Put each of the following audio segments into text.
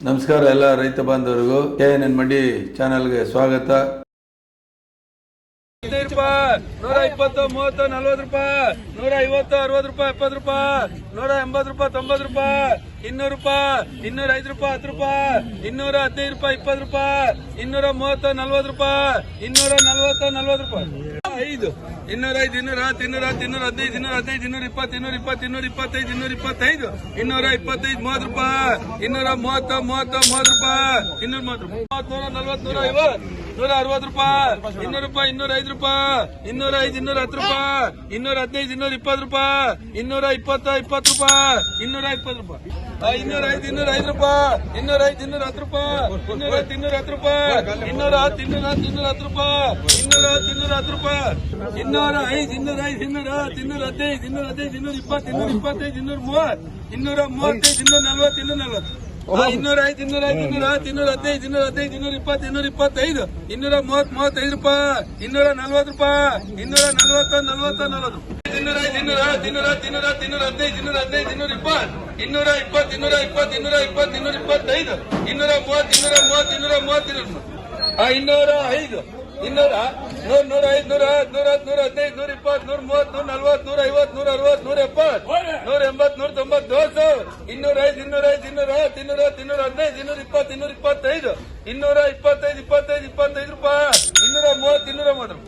ನಮಸ್ಕಾರ ಎಲ್ಲ ರೈತ ಬಾಂಧವರಿಗೂ ಎನ್ ಮಂಡಿ ಚಾನೆಲ್ಗೆ ಸ್ವಾಗತ. ರೂಪಾಯಿ ನೂರ ಇಪ್ಪತ್ತು ಮೂವತ್ತು ನಲ್ವತ್ತು ರೂಪಾಯಿ ನೂರ ಐವತ್ತು ಅರವತ್ತು ರೂಪಾಯಿ ಎಪ್ಪತ್ತು ರೂಪಾಯಿ ನೂರ ಎಂಬತ್ತು ರೂಪಾಯಿ ತೊಂಬತ್ತು ರೂಪಾಯಿ ಇನ್ನೂರು ರೂಪಾಯಿ ಇನ್ನೂರ ಐದು ರೂಪಾಯಿ ಹತ್ತು ರೂಪಾಯಿ ಇನ್ನೂರ ಹದಿನೈದು ರೂಪಾಯಿ ಇಪ್ಪತ್ತು ರೂಪಾಯಿ ಇನ್ನೂರ ಮೂವತ್ತು ನಲ್ವತ್ತು ರೂಪಾಯಿ ಇನ್ನೂರ ನಲ್ವತ್ತು ನಲ್ವತ್ತು ರೂಪಾಯಿ. ಐದು ಇನ್ನೂರ ಐದು ಇನ್ನೂರ ಹತ್ತು ಇನ್ನೂರ ಹತ್ತು ಇನ್ನೂರ ಹದಿನೈದು ಇನ್ನೂರ ಹದಿನೈದು ಇನ್ನೂರ ಇಪ್ಪತ್ತು ಇನ್ನೂರ ಇಪ್ಪತ್ತು ಇನ್ನೂರ ಇಪ್ಪತ್ತೈದು ಇನ್ನೂರ ಇಪ್ಪತ್ತೈದು ಇನ್ನೂರ ಇಪ್ಪತ್ತೈದು ಮೂವತ್ತು ರೂಪಾಯಿ ಇನ್ನೂರ ಮೂವತ್ತು ಮೂವತ್ತು ಮೂವತ್ತು ರೂಪಾಯಿ ಇನ್ನೂರ ಮೂವತ್ತು ರೂಪಾಯಿ. ಮೂವತ್ತು, ನೂರ ನಲ್ವತ್ತು ನೂರ ಐವತ್ತು ನೂರ ಅರವತ್ತು ರೂಪಾಯಿ ಇನ್ನೂರು ರೂಪಾಯಿ ಇನ್ನೂರ ಐದು ರೂಪಾಯಿ. ಇನ್ನೂರ ಐದು ಇನ್ನೂರ ಹತ್ತು ರೂಪಾಯಿ ಇನ್ನೂರ ಹದಿನೈದು ಇನ್ನೂರ ಇಪ್ಪತ್ತು ರೂಪಾಯಿ ಇನ್ನೂರ ಇಪ್ಪತ್ತ ಇಪ್ಪತ್ತು ರೂಪಾಯಿ ಇನ್ನೂರ ಇಪ್ಪತ್ತು ರೂಪಾಯಿ ಇನ್ನೂರ ಐದು ಇನ್ನೂರ ಐದು ರೂಪಾಯಿ ಇನ್ನೂರ ಐದು ಇನ್ನೂರ ಹತ್ತು ರೂಪಾಯಿ ಇನ್ನೂರ ಐದು ಇನ್ನೂರ ಹತ್ತು ರೂಪಾಯಿ ಇನ್ನೂರ ಹತ್ತು ಇನ್ನೂರ ಹತ್ತು ಇನ್ನೂರ ಹತ್ತು ರೂಪಾಯಿ ಇನ್ನೂರ ಹತ್ತು ಇನ್ನೂರ ಹತ್ತು ರೂಪಾಯಿ ಇನ್ನೂರ ಐದು ಇನ್ನೂರ ಐದು ಇನ್ನೂರ ಹತ್ತು ಇನ್ನೂರ ಹದಿನೈದು ಇನ್ನೂರ ಹದಿನೈದು ಇನ್ನೂರ ಇಪ್ಪತ್ತು ಇನ್ನೂರ ಇಪ್ಪತ್ತೈದು ಇನ್ನೂರ ಮೂವತ್ತು ಇನ್ನೂರ ಮೂವತ್ತೈದು ಇನ್ನೂರ ನಲ್ವತ್ತು ಇನ್ನೂರ ನಲ್ವತ್ತು ಇನ್ನೂರ ಐದು ಇನ್ನೂರ ಐದು ಇನ್ನೂರ ಹತ್ತು ಇನ್ನೂರ ಹದಿನೈದು ಇನ್ನೂರ ಹದಿನೈದು ಇನ್ನೂರ ಇಪ್ಪತ್ತು ಇಪ್ಪತ್ತೈದು ಇನ್ನೂರ ಮೂವತ್ ಮೂವತ್ತೈದು ರೂಪಾಯಿ. ಇನ್ನೂರ ನಲ್ವತ್ತು ರೂಪಾಯಿ. ಇನ್ನೂರ ನಲ್ವತ್ತು ನಲ್ವತ್ತು ನಲ್ವತ್ತು. ಇನ್ನೂರ ಇನ್ನೂರ ಹತ್ತು ಇನ್ನೂರ ಹದಿನೈದು ಇನ್ನೂರ ಹದಿನೈದು ಇನ್ನೂರ ಇಪ್ಪತ್ತು ಇನ್ನೂರ ಇಪ್ಪತ್ತು ಇನ್ನೂರ ಇನ್ನೂರ ಇನ್ನೂರ ಇಪ್ಪತ್ತೈದು ಇನ್ನೂರ ಇನ್ನೂರ ಇನ್ನೂರ ಇನ್ನೂರ ಐದು ಇನ್ನೂರ ನೂರ ನೂರ ಐದು. ನೂರ ಹತ್ತು ನೂರ ಹದಿನೈದು ನೂರ ಇಪ್ಪತ್ತು ನೂರ ಮೂವತ್ತು ನೂರ ನಲ್ವತ್ತು ನೂರ ಐವತ್ತು ನೂರ ಅರವತ್ತು ನೂರ ಎಪ್ಪತ್ತು ನೂರ ಎಂಬತ್ತು ನೂರ ತೊಂಬತ್ತು ದೋಸು ಇನ್ನೂರ ಐದು ಇನ್ನೂರ ಐದು ಇನ್ನೂರ ಹದಿನೈದು, ಇನ್ನೂರ ಇಪ್ಪತ್ತು, ಇನ್ನೂರ ಇಪ್ಪತ್ತೈದು. ಇನ್ನೂರ ಇಪ್ಪತ್ತೈದು ಇಪ್ಪತ್ತೈದು ಇಪ್ಪತ್ತೈದು ರೂಪಾಯಿ. ಇನ್ನೂರ ಮೂವತ್ತು ಇನ್ನೂರ ಮೂವತ್ತು.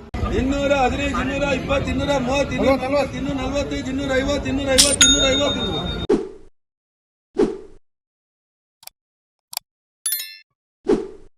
ಇನ್ನೂರ ಹದಿನೈದು, ಇನ್ನೂರ ಇಪ್ಪತ್ತು, ಇನ್ನೂರ ಮೂವತ್ತು, ಇನ್ನೂರ ನಲ್ವತ್ತು, ಇನ್ನೂರ ನಲ್ವತ್ತೈದು, ಇನ್ನೂರ ಐವತ್ತು ಇನ್ನೂರ ಐವತ್ತು ಇನ್ನೂರ ಐವತ್ತು